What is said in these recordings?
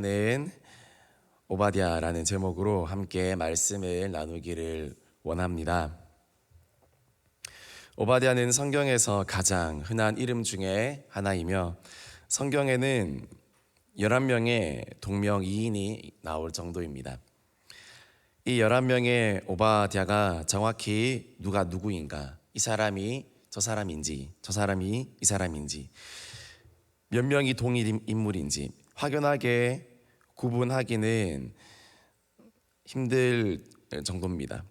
는 오바디아라는 제목으로 함께 말씀을 나누기를 원합니다. 오바디아는 성경에서 가장 흔한 이름 중에 하나이며 성경에는 11명의 동명이인이 나올 정도입니다. 이 11명의 오바디아가 정확히 누가 누구인가, 이 사람이 저 사람인지, 저 사람이 이 사람인지, 몇 명이 동일 인물인지 확연하게 구분하기는 힘들 정도입니다.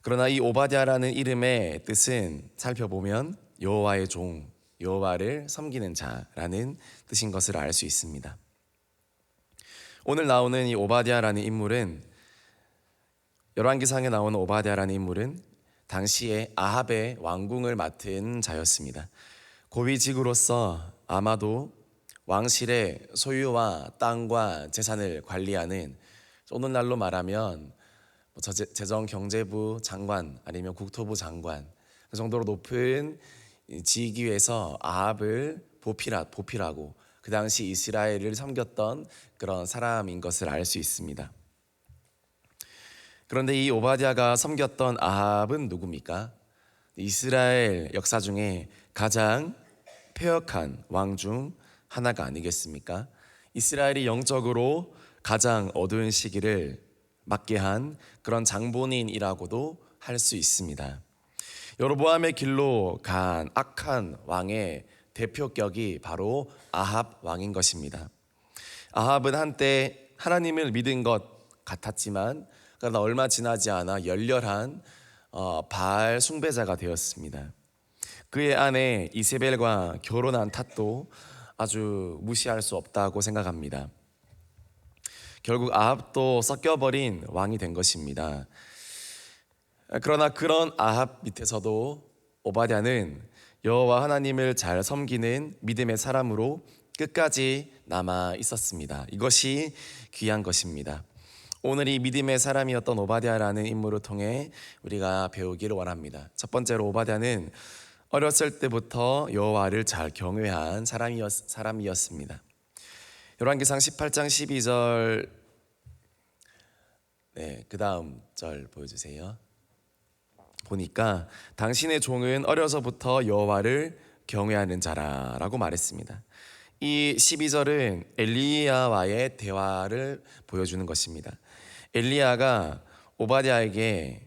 그러나 이 오바댜라는 이름의 뜻은 살펴보면 여호와의 종, 여호와를 섬기는 자라는 뜻인 것을 알 수 있습니다. 오늘 나오는 이 오바댜라는 인물은 열왕기상에 나오는 오바댜라는 인물은 당시에 아합의 왕궁을 맡은 자였습니다. 고위직으로서 아마도 왕실의 소유와 땅과 재산을 관리하는 오늘날로 말하면 뭐 저- 재정경제부 장관 아니면 국토부 장관 그 정도로 높은 지위에서 아합을 보필하, 보필하고 그 당시 이스라엘을 섬겼던 그런 사람인 것을 알 수 있습니다. 그런데 이 오바댜가 섬겼던 아합은 누굽니까? 이스라엘 역사 중에 가장 폐역한 왕 중 하나가 아니겠습니까? 이스라엘이 영적으로 가장 어두운 시기를 맞게 한 그런 장본인이라고도 할 수 있습니다. 여로보암의 길로 간 악한 왕의 대표격이 바로 아합 왕인 것입니다. 아합은 한때 하나님을 믿은 것 같았지만 그러나 얼마 지나지 않아 열렬한 어, 바알 숭배자가 되었습니다. 그의 아내 이세벨과 결혼한 탓도 아주 무시할 수 없다고 생각합니다. 결국 아합도 섞여버린 왕이 된 것입니다. 그러나 그런 아합 밑에서도 오바댜는 여호와 하나님을 잘 섬기는 믿음의 사람으로 끝까지 남아 있었습니다. 이것이 귀한 것입니다. 오늘 이 믿음의 사람이었던 오바댜라는 인물을 통해 우리가 배우기를 원합니다. 첫 번째로 오바댜는 어렸을 때부터 여호와를 잘 경외한 사람이었, 사람이었습니다. 열왕기상 18장 12절 네, 그 다음 절 보여 주세요. 보니까 당신의 종은 어려서부터 여호와를 경외하는 자라라고 말했습니다. 이 12절은 엘리야와의 대화를 보여주는 것입니다. 엘리야가 오바댜에게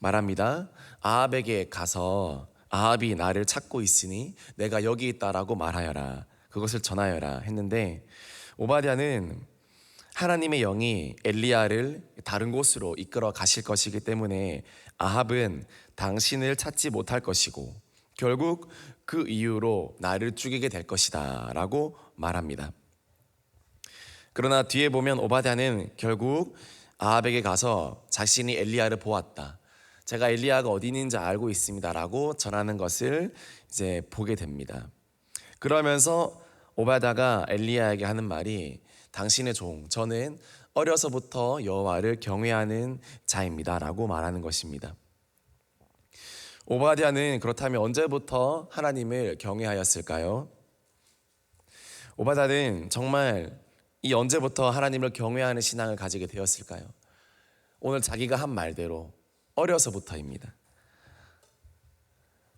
말합니다. 아합에게 가서 아합이 나를 찾고 있으니 내가 여기 있다라고 말하여라. 그것을 전하여라 했는데 오바댜는 하나님의 영이 엘리야를 다른 곳으로 이끌어 가실 것이기 때문에 아합은 당신을 찾지 못할 것이고 결국 그 이유로 나를 죽이게 될 것이다라고 말합니다. 그러나 뒤에 보면 오바댜는 결국 아합에게 가서 자신이 엘리야를 보았다. 제가 엘리야가 어디 있는지 알고 있습니다라고 전하는 것을 이제 보게 됩니다. 그러면서 오바다가 엘리야에게 하는 말이 당신의 종 저는 어려서부터 여호와를 경외하는 자입니다라고 말하는 것입니다. 오바댜는 그렇다면 언제부터 하나님을 경외하였을까요? 오바다는 정말 이 언제부터 하나님을 경외하는 신앙을 가지게 되었을까요? 오늘 자기가 한 말대로 어려서부터입니다.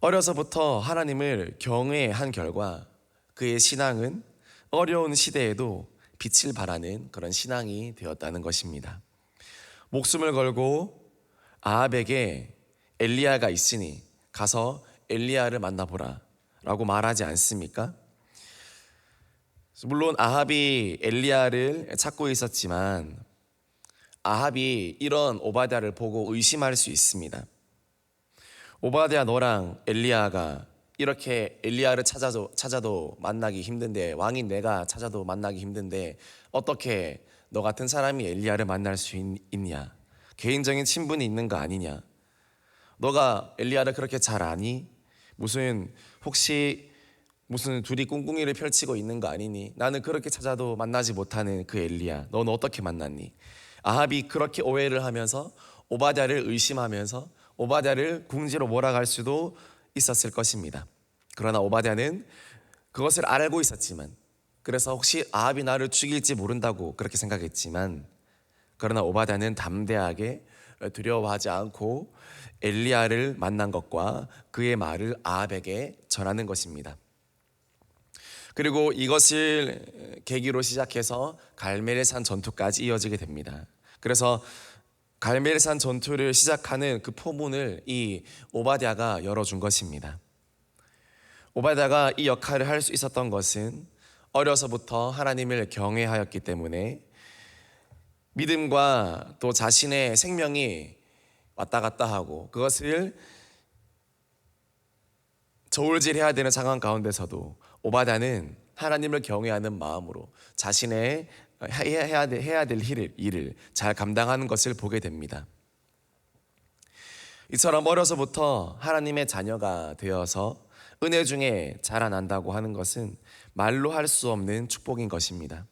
어려서부터 하나님을 경외한 결과 그의 신앙은 어려운 시대에도 빛을 발하는 그런 신앙이 되었다는 것입니다. 목숨을 걸고 아합에게 엘리야가 있으니 가서 엘리야를 만나보라 라고 말하지 않습니까? 물론 아합이 엘리야를 찾고 있었지만 아합이 이런 오바댜를 보고 의심할 수 있습니다. 오바댜 너랑 엘리야가 이렇게 엘리야를 찾아도 찾아도 만나기 힘든데 왕인 내가 찾아도 만나기 힘든데 어떻게 너 같은 사람이 엘리야를 만날 수 있, 있냐? 개인적인 친분이 있는 거 아니냐? 너가 엘리야를 그렇게 잘 아니? 무슨 혹시 무슨 둘이 꿍꿍이를 펼치고 있는 거 아니니? 나는 그렇게 찾아도 만나지 못하는 그 엘리야. 너는 어떻게 만났니? 아합이 그렇게 오해를 하면서 오바댜를 의심하면서 오바댜를 궁지로 몰아갈 수도 있었을 것입니다. 그러나 오바댜는 그것을 알고 있었지만 그래서 혹시 아합이 나를 죽일지 모른다고 그렇게 생각했지만 그러나 오바댜는 담대하게 두려워하지 않고 엘리야를 만난 것과 그의 말을 아합에게 전하는 것입니다. 그리고 이것을 계기로 시작해서 갈멜산 전투까지 이어지게 됩니다. 그래서 갈멜산 전투를 시작하는 그 포문을 이 오바댜가 열어준 것입니다. 오바댜가 이 역할을 할 수 있었던 것은 어려서부터 하나님을 경외하였기 때문에 믿음과 또 자신의 생명이 왔다 갔다 하고 그것을 저울질해야 되는 상황 가운데서도 오바다는 하나님을 경외하는 마음으로 자신의 해야 될, 해야 될 일을, 일을 잘 감당하는 것을 보게 됩니다. 이처럼 어려서부터 하나님의 자녀가 되어서 은혜 중에 자라난다고 하는 것은 말로 할 수 없는 축복인 것입니다.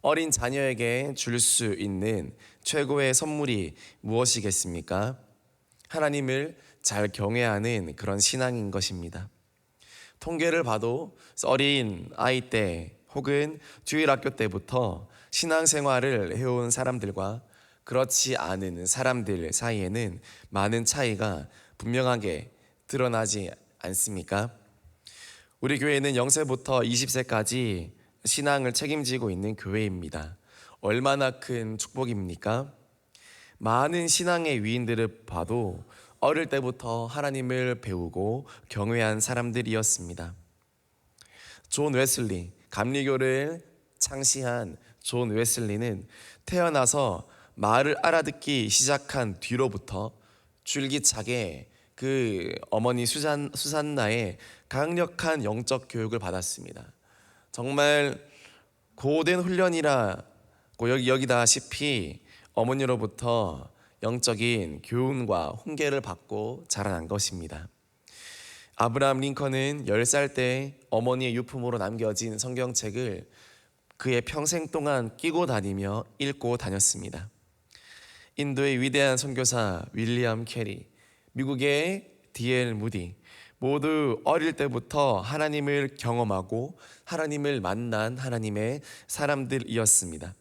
어린 자녀에게 줄 수 있는 최고의 선물이 무엇이겠습니까? 하나님을 잘 경외하는 그런 신앙인 것입니다. 통계를 봐도 어린 아이 때 혹은 주일학교 때부터 신앙생활을 해온 사람들과 그렇지 않은 사람들 사이에는 많은 차이가 분명하게 드러나지 않습니까? 우리 교회는 0세부터 20세까지 신앙을 책임지고 있는 교회입니다. 얼마나 큰 축복입니까? 많은 신앙의 위인들을 봐도 어릴 때부터 하나님을 배우고 경외한 사람들이었습니다. 존 웨슬리, 감리교를 창시한 존 웨슬리는 태어나서 말을 알아듣기 시작한 뒤로부터 줄기차게 그 어머니 수산, 수산나의 강력한 영적 교육을 받았습니다. 정말 고된 훈련이라 여기 여기다시피 어머니로부터 영적인 교훈과 훈계를 받고 자라난 것입니다. 아브라함 링컨은 10살 때 어머니의 유품으로 남겨진 성경책을 그의 평생 동안 끼고 다니며 읽고 다녔습니다. 인도의 위대한 선교사 윌리엄 캐리, 미국의 디엘 무디 모두 어릴 때부터 하나님을 경험하고 하나님을 만난 하나님의 사람들이었습니다.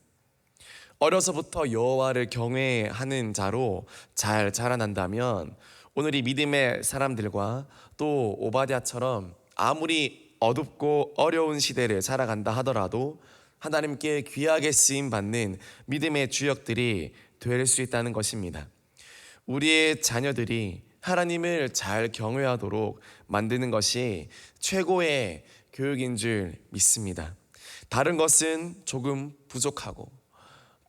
어려서부터 여호와를 경외하는 자로 잘 자라난다면 오늘 이 믿음의 사람들과 또 오바댜처럼 아무리 어둡고 어려운 시대를 살아간다 하더라도 하나님께 귀하게 쓰임 받는 믿음의 주역들이 될 수 있다는 것입니다. 우리의 자녀들이 하나님을 잘 경외하도록 만드는 것이 최고의 교육인 줄 믿습니다. 다른 것은 조금 부족하고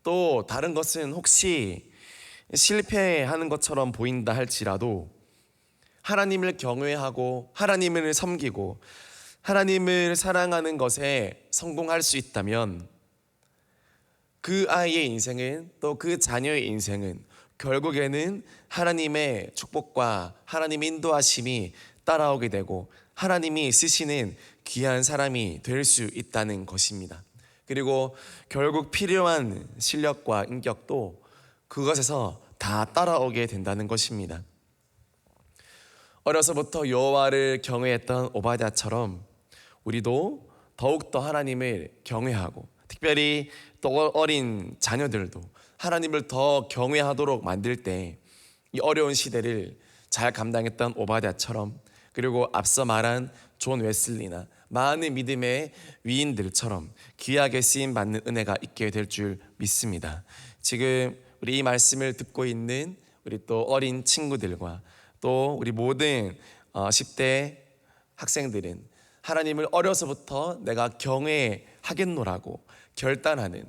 또 다른 것은 혹시 실패하는 것처럼 보인다 할지라도 하나님을 경외하고 하나님을 섬기고 하나님을 사랑하는 것에 성공할 수 있다면 그 아이의 인생은 또 그 자녀의 인생은 결국에는 하나님의 축복과 하나님의 인도하심이 따라오게 되고 하나님이 쓰시는 귀한 사람이 될 수 있다는 것입니다. 그리고 결국 필요한 실력과 인격도 그것에서 다 따라오게 된다는 것입니다. 어려서부터 여호와를 경외했던 오바댜처럼 우리도 더욱더 하나님을 경외하고 특별히 또 어린 자녀들도 하나님을 더 경외하도록 만들 때 이 어려운 시대를 잘 감당했던 오바댜처럼 그리고 앞서 말한 존 웨슬리나 많은 믿음의 위인들처럼 귀하게 쓰임 받는 은혜가 있게 될 줄 믿습니다. 지금 우리 이 말씀을 듣고 있는 우리 또 어린 친구들과 또 우리 모든 10대 학생들은 하나님을 어려서부터 내가 경외하겠노라고 결단하는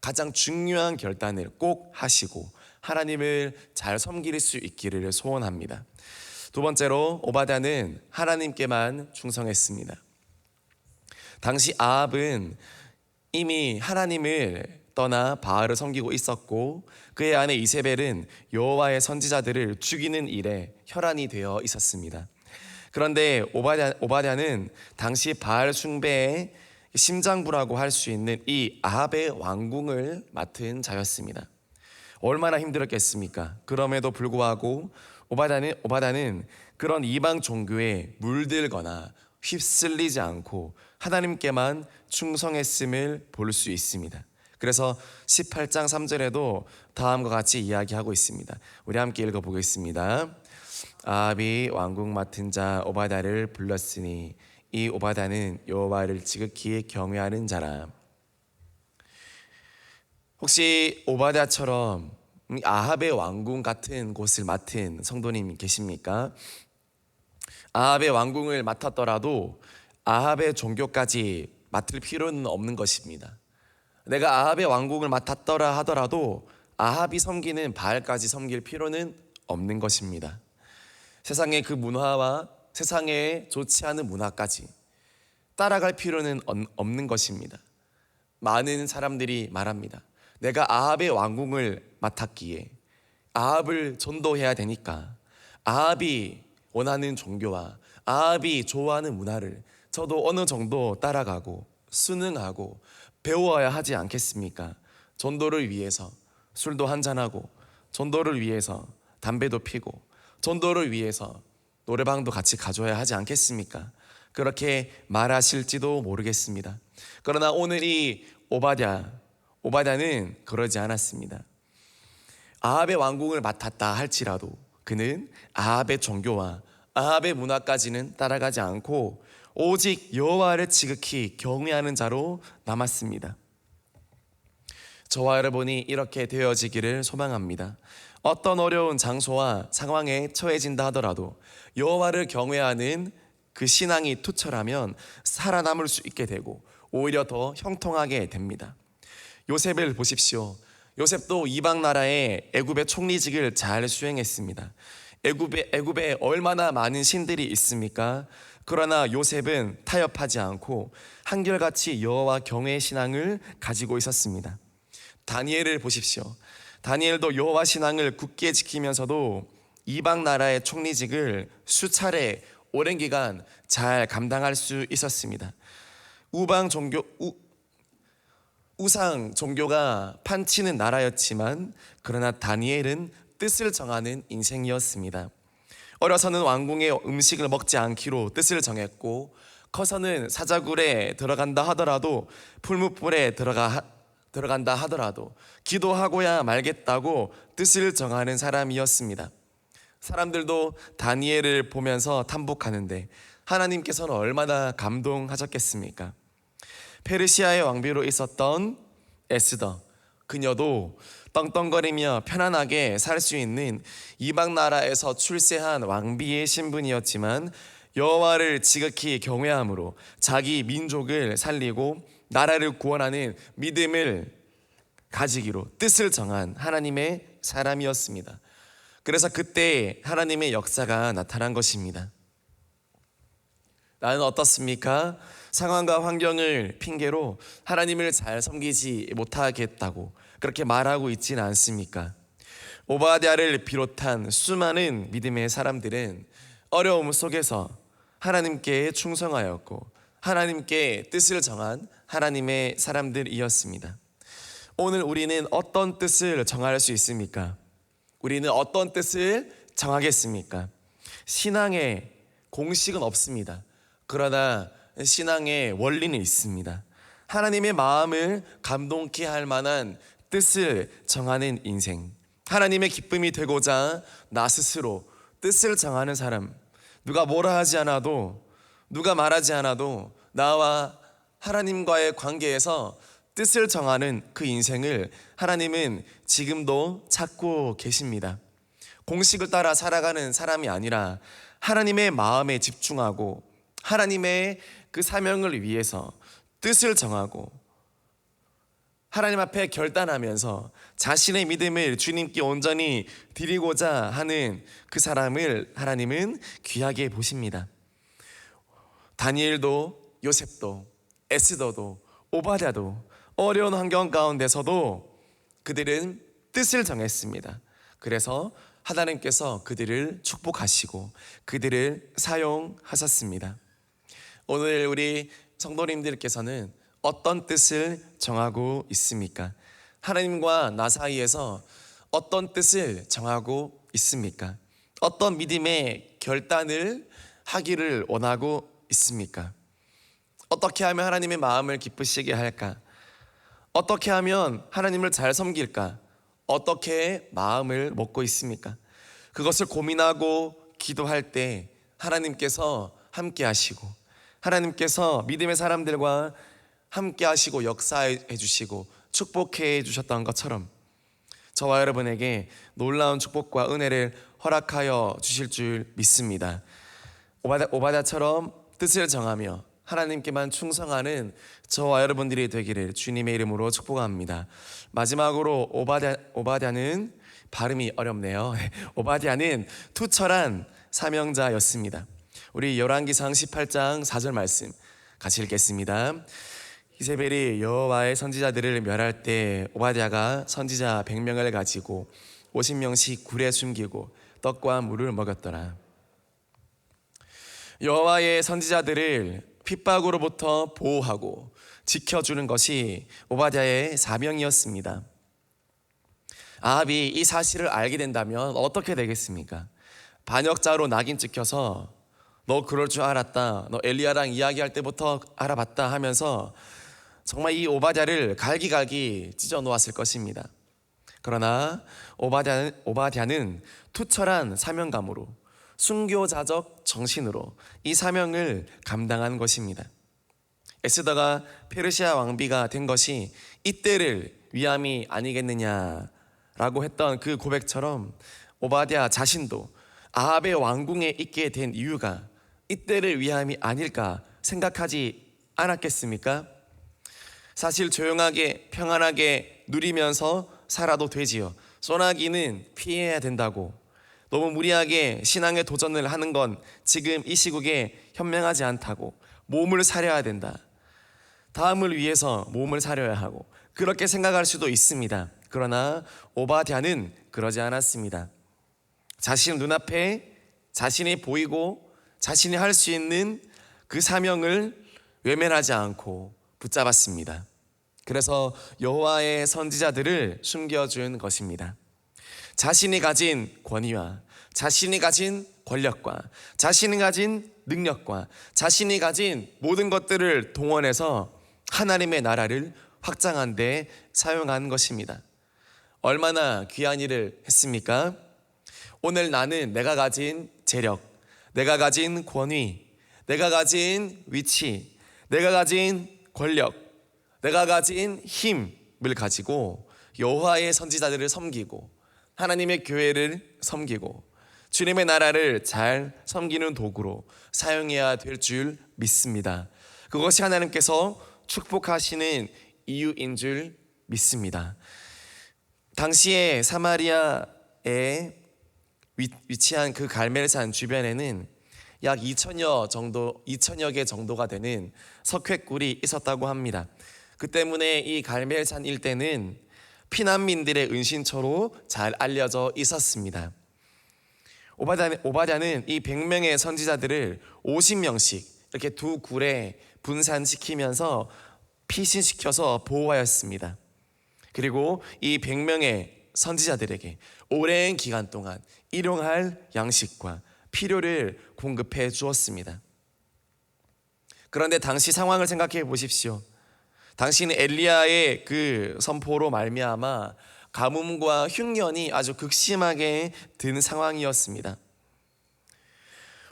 가장 중요한 결단을 꼭 하시고 하나님을 잘 섬길 수 있기를 소원합니다. 두 번째로 오바댜는 하나님께만 충성했습니다. 당시 아합은 이미 하나님을 떠나 바알을 섬기고 있었고 그의 아내 이세벨은 여호와의 선지자들을 죽이는 일에 혈안이 되어 있었습니다. 그런데 오바댜, 오바댜는 당시 바알 숭배의 심장부라고 할 수 있는 이 아합의 왕궁을 맡은 자였습니다. 얼마나 힘들었겠습니까? 그럼에도 불구하고 오바다는 오바다는 그런 이방 종교에 물들거나 휩쓸리지 않고 하나님께만 충성했음을 볼 수 있습니다. 그래서 18장 3절에도 다음과 같이 이야기하고 있습니다. 우리 함께 읽어 보겠습니다. 아합이 왕궁 맡은 자 오바다를 불렀으니 이 오바다는 여호와를 지극히 경외하는 자라. 혹시 오바다처럼 아합의 왕궁 같은 곳을 맡은 성도님 계십니까? 아합의 왕궁을 맡았더라도 아합의 종교까지 맡을 필요는 없는 것입니다. 내가 아합의 왕궁을 맡았더라 하더라도 아합이 섬기는 바알까지 섬길 필요는 없는 것입니다. 세상의 그 문화와 세상의 좋지 않은 문화까지 따라갈 필요는 없- 없는 것입니다. 많은 사람들이 말합니다. 내가 아합의 왕궁을 맡았기에 아합을 전도해야 되니까 아합이 원하는 종교와 아합이 좋아하는 문화를 저도 어느 정도 따라가고 순응하고 배워야 하지 않겠습니까? 전도를 위해서 술도 한잔하고 전도를 위해서 담배도 피고 전도를 위해서 노래방도 같이 가줘야 하지 않겠습니까? 그렇게 말하실지도 모르겠습니다. 그러나 오늘 이 오바댜 오바댜는 그러지 않았습니다. 아합의 왕궁을 맡았다 할지라도 그는 아합의 종교와 아합의 문화까지는 따라가지 않고 오직 여호와를 지극히 경외하는 자로 남았습니다. 저와 여러분이 이렇게 되어지기를 소망합니다. 어떤 어려운 장소와 상황에 처해진다 하더라도 여호와를 경외하는 그 신앙이 투철하면 살아남을 수 있게 되고 오히려 더 형통하게 됩니다. 요셉을 보십시오. 요셉도 이방 나라의 애굽의 총리직을 잘 수행했습니다. 애굽에 애굽에 얼마나 많은 신들이 있습니까? 그러나 요셉은 타협하지 않고 한결같이 여호와 경외의 신앙을 가지고 있었습니다. 다니엘을 보십시오. 다니엘도 여호와 신앙을 굳게 지키면서도 이방 나라의 총리직을 수차례 오랜 기간 잘 감당할 수 있었습니다. 우방 종교 우, 우상 종교가 판치는 나라였지만 그러나 다니엘은 뜻을 정하는 인생이었습니다. 어려서는 왕궁의 음식을 먹지 않기로 뜻을 정했고 커서는 사자굴에 들어간다 하더라도 풀무불에 들어가 들어간다 하더라도 기도하고야 말겠다고 뜻을 정하는 사람이었습니다. 사람들도 다니엘을 보면서 탐복하는데 하나님께서는 얼마나 감동하셨겠습니까? 페르시아의 왕비로 있었던 에스더 그녀도 떵떵거리며 편안하게 살 수 있는 이방 나라에서 출세한 왕비의 신분이었지만 여호와를 지극히 경외함으로 자기 민족을 살리고 나라를 구원하는 믿음을 가지기로 뜻을 정한 하나님의 사람이었습니다. 그래서 그때 하나님의 역사가 나타난 것입니다. 나는 어떻습니까? 상황과 환경을 핑계로 하나님을 잘 섬기지 못하겠다고 그렇게 말하고 있지는 않습니까? 오바댜를 비롯한 수많은 믿음의 사람들은 어려움 속에서 하나님께 충성하였고 하나님께 뜻을 정한 하나님의 사람들이었습니다. 오늘 우리는 어떤 뜻을 정할 수 있습니까? 우리는 어떤 뜻을 정하겠습니까? 신앙의 공식은 없습니다. 그러나 신앙의 원리는 있습니다. 하나님의 마음을 감동케 할 만한 뜻을 정하는 인생. 하나님의 기쁨이 되고자 나 스스로 뜻을 정하는 사람. 누가 뭐라 하지 않아도 누가 말하지 않아도 나와 하나님과의 관계에서 뜻을 정하는 그 인생을 하나님은 지금도 찾고 계십니다. 공식을 따라 살아가는 사람이 아니라 하나님의 마음에 집중하고 하나님의 그 사명을 위해서 뜻을 정하고 하나님 앞에 결단하면서 자신의 믿음을 주님께 온전히 드리고자 하는 그 사람을 하나님은 귀하게 보십니다. 다니엘도 요셉도 에스더도 오바댜도 어려운 환경 가운데서도 그들은 뜻을 정했습니다. 그래서 하나님께서 그들을 축복하시고 그들을 사용하셨습니다. 오늘 우리 성도님들께서는 어떤 뜻을 정하고 있습니까? 하나님과 나 사이에서 어떤 뜻을 정하고 있습니까? 어떤 믿음의 결단을 하기를 원하고 있습니까? 어떻게 하면 하나님의 마음을 기쁘시게 할까? 어떻게 하면 하나님을 잘 섬길까? 어떻게 마음을 먹고 있습니까? 그것을 고민하고 기도할 때 하나님께서 함께 하시고 하나님께서 믿음의 사람들과 함께 하시고 역사해 주시고 축복해 주셨던 것처럼 저와 여러분에게 놀라운 축복과 은혜를 허락하여 주실 줄 믿습니다. 오바다, 오바다처럼 뜻을 정하며 하나님께만 충성하는 저와 여러분들이 되기를 주님의 이름으로 축복합니다. 마지막으로 오바다, 오바다는 발음이 어렵네요. 오바디아는 투철한 사명자였습니다. 우리 열왕기상 18장 4절 말씀 같이 읽겠습니다. 이세벨이 여호와의 선지자들을 멸할 때 오바댜가 선지자 100명을 가지고 50명씩 굴에 숨기고 떡과 물을 먹였더라. 여호와의 선지자들을 핍박으로부터 보호하고 지켜주는 것이 오바댜의 사명이었습니다. 아합이 이 사실을 알게 된다면 어떻게 되겠습니까? 반역자로 낙인 찍혀서 너 그럴 줄 알았다. 너 엘리야랑 이야기할 때부터 알아봤다 하면서 정말 이 오바댜를 갈기갈기 찢어 놓았을 것입니다. 그러나 오바댜는, 오바댜는 투철한 사명감으로 순교자적 정신으로 이 사명을 감당한 것입니다. 에스더가 페르시아 왕비가 된 것이 이때를 위함이 아니겠느냐라고 했던 그 고백처럼 오바댜 자신도 아합의 왕궁에 있게 된 이유가 이때를 위함이 아닐까 생각하지 않았겠습니까? 사실 조용하게 평안하게 누리면서 살아도 되지요. 소나기는 피해야 된다고. 너무 무리하게 신앙에 도전을 하는 건 지금 이 시국에 현명하지 않다고. 몸을 사려야 된다. 다음을 위해서 몸을 사려야 하고 그렇게 생각할 수도 있습니다. 그러나 오바댜는 그러지 않았습니다. 자신 눈앞에 자신이 보이고 자신이 할 수 있는 그 사명을 외면하지 않고 붙잡았습니다. 그래서 여호와의 선지자들을 숨겨준 것입니다. 자신이 가진 권위와 자신이 가진 권력과 자신이 가진 능력과 자신이 가진 모든 것들을 동원해서 하나님의 나라를 확장한 데 사용한 것입니다. 얼마나 귀한 일을 했습니까? 오늘 나는 내가 가진 재력, 내가 가진 권위, 내가 가진 위치, 내가 가진 권력, 내가 가진 힘을 가지고 여호와의 선지자들을 섬기고 하나님의 교회를 섬기고 주님의 나라를 잘 섬기는 도구로 사용해야 될 줄 믿습니다. 그것이 하나님께서 축복하시는 이유인 줄 믿습니다. 당시에 사마리아에 위 치한 그 갈멜산 주변에는 약 2천여 정도 2천여 개 정도가 되는 석회굴이 있었다고 합니다. 그 때문에 이 갈멜산 일대는 피난민들의 은신처로 잘 알려져 있었습니다. 오바댜는 이 100명의 선지자들을 50명씩 이렇게 두 굴에 분산시키면서 피신시켜서 보호하였습니다. 그리고 이 100명의 선지자들에게 오랜 기간 동안 일용할 양식과 필요를 공급해 주었습니다. 그런데 당시 상황을 생각해 보십시오. 당시는 엘리야의 그 선포로 말미암아 가뭄과 흉년이 아주 극심하게 든 상황이었습니다.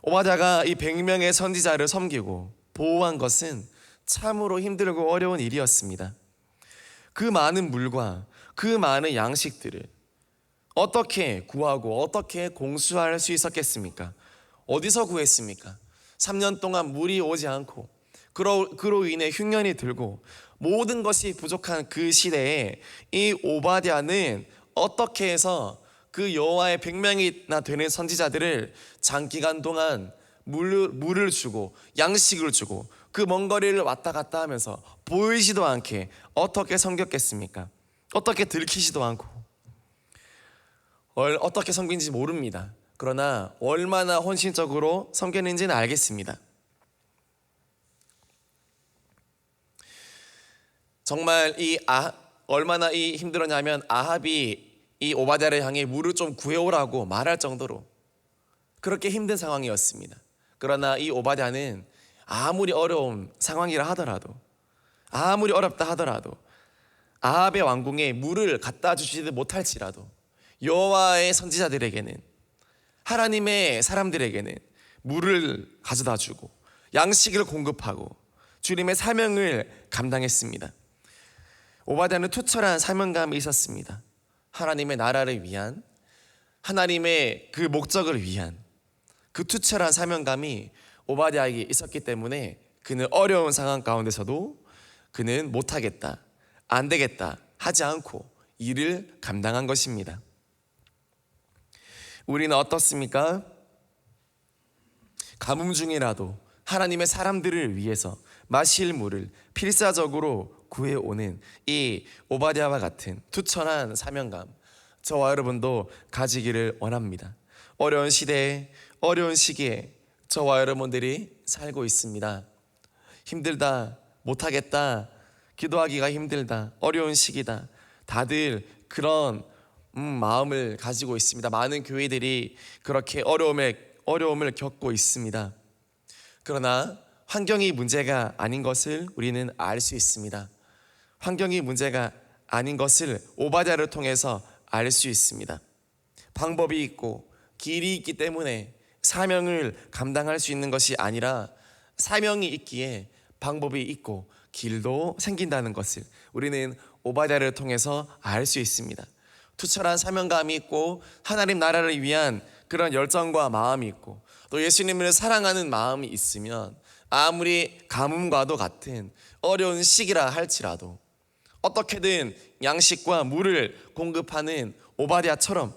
오바자가 이 100명의 선지자를 섬기고 보호한 것은 참으로 힘들고 어려운 일이었습니다. 그 많은 물과 그 많은 양식들을 어떻게 구하고 어떻게 공수할 수 있었겠습니까? 어디서 구했습니까? 3년 동안 물이 오지 않고 그로, 그로 인해 흉년이 들고 모든 것이 부족한 그 시대에 이 오바댜는 어떻게 해서 그 여호와의 100명이나 되는 선지자들을 장기간 동안 물, 물을 주고 양식을 주고 그 먼 거리를 왔다 갔다 하면서 보이지도 않게 어떻게 섬겼겠습니까? 어떻게 들키지도 않고 어떻게 섬긴지 모릅니다. 그러나 얼마나 헌신적으로 섬겼는지는 알겠습니다. 정말 이 아, 얼마나 이 힘들었냐면 아합이 이 오바댜를 향해 물을 좀 구해오라고 말할 정도로 그렇게 힘든 상황이었습니다. 그러나 이 오바댜는 아무리 어려운 상황이라 하더라도 아무리 어렵다 하더라도 아합의 왕궁에 물을 갖다 주지도 못할지라도 여호와의 선지자들에게는 하나님의 사람들에게는 물을 가져다 주고 양식을 공급하고 주님의 사명을 감당했습니다. 오바댜는 투철한 사명감이 있었습니다. 하나님의 나라를 위한 하나님의 그 목적을 위한 그 투철한 사명감이 오바댜에게 있었기 때문에 그는 어려운 상황 가운데서도 그는 못하겠다, 안 되겠다 하지 않고 일을 감당한 것입니다. 우리는 어떻습니까? 가뭄 중이라도 하나님의 사람들을 위해서 마실 물을 필사적으로 구해오는 이 오바댜와 같은 투천한 사명감 저와 여러분도 가지기를 원합니다. 어려운 시대에 어려운 시기에 저와 여러분들이 살고 있습니다. 힘들다, 못하겠다, 기도하기가 힘들다, 어려운 시기다. 다들 그런 음, 마음을 가지고 있습니다. 많은 교회들이 그렇게 어려움에 어려움을 겪고 있습니다. 그러나 환경이 문제가 아닌 것을 우리는 알 수 있습니다. 환경이 문제가 아닌 것을 오바댜를 통해서 알 수 있습니다. 방법이 있고 길이 있기 때문에 사명을 감당할 수 있는 것이 아니라 사명이 있기에 방법이 있고 길도 생긴다는 것을 우리는 오바댜를 통해서 알 수 있습니다. 투철한 사명감이 있고 하나님 나라를 위한 그런 열정과 마음이 있고 또 예수님을 사랑하는 마음이 있으면 아무리 가뭄과도 같은 어려운 시기라 할지라도 어떻게든 양식과 물을 공급하는 오바댜처럼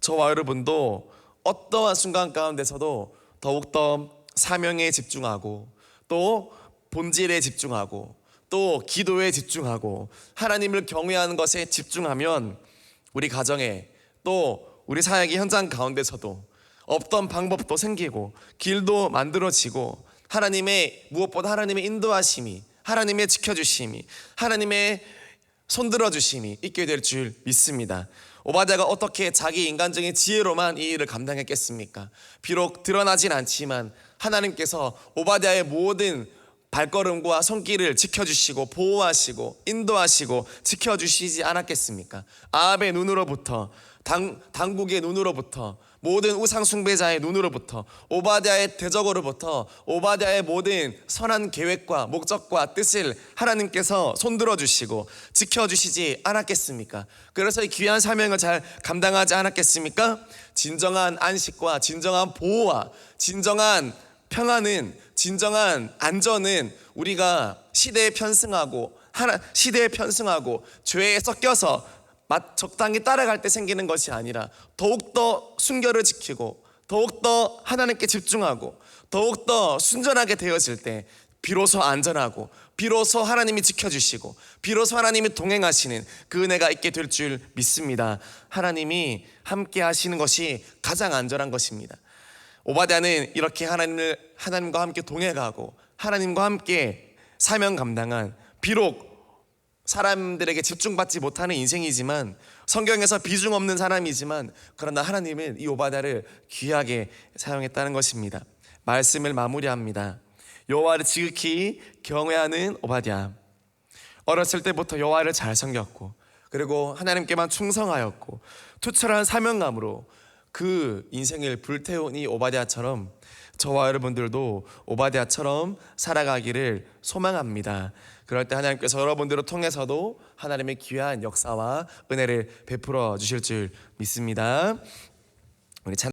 저와 여러분도 어떠한 순간 가운데서도 더욱더 사명에 집중하고 또 본질에 집중하고 또 기도에 집중하고 하나님을 경외하는 것에 집중하면 우리 가정에 또 우리 사역의 현장 가운데서도 없던 방법도 생기고 길도 만들어지고 하나님의 무엇보다 하나님의 인도하심이 하나님의 지켜주심이 하나님의 손들어 주심이 있게 될 줄 믿습니다. 오바댜가 어떻게 자기 인간적인 지혜로만 이 일을 감당했겠습니까? 비록 드러나진 않지만 하나님께서 오바댜의 모든 발걸음과 손길을 지켜주시고 보호하시고 인도하시고 지켜주시지 않았겠습니까? 아합의 눈으로부터 당, 당국의 눈으로부터 모든 우상 숭배자의 눈으로부터 오바댜의 대적으로부터 오바댜의 모든 선한 계획과 목적과 뜻을 하나님께서 손들어 주시고 지켜 주시지 않았겠습니까? 그래서 이 귀한 사명을 잘 감당하지 않았겠습니까? 진정한 안식과 진정한 보호와 진정한 평안은 진정한 안전은 우리가 시대에 편승하고 하나 시대에 편승하고 죄에 섞여서 맛 적당히 따라갈 때 생기는 것이 아니라 더욱더 순결을 지키고 더욱더 하나님께 집중하고 더욱더 순전하게 되어질 때 비로소 안전하고 비로소 하나님이 지켜주시고 비로소 하나님이 동행하시는 그 은혜가 있게 될 줄 믿습니다. 하나님이 함께 하시는 것이 가장 안전한 것입니다. 오바댜는 이렇게 하나님을 하나님과 함께 동행하고 하나님과 함께 사명 감당한 비록 사람들에게 집중받지 못하는 인생이지만 성경에서 비중 없는 사람이지만 그러나 하나님은 이 오바댜를 귀하게 사용했다는 것입니다. 말씀을 마무리합니다. 여호와를 지극히 경외하는 오바댜. 어렸을 때부터 여호와를 잘 섬겼고 그리고 하나님께만 충성하였고 투철한 사명감으로 그 인생을 불태운 이 오바댜처럼 저와 여러분들도 오바댜처럼 살아가기를 소망합니다. 그럴 때 하나님께서 여러분들을 통해서도 하나님의 귀한 역사와 은혜를 베풀어 주실 줄 믿습니다. 우리 찬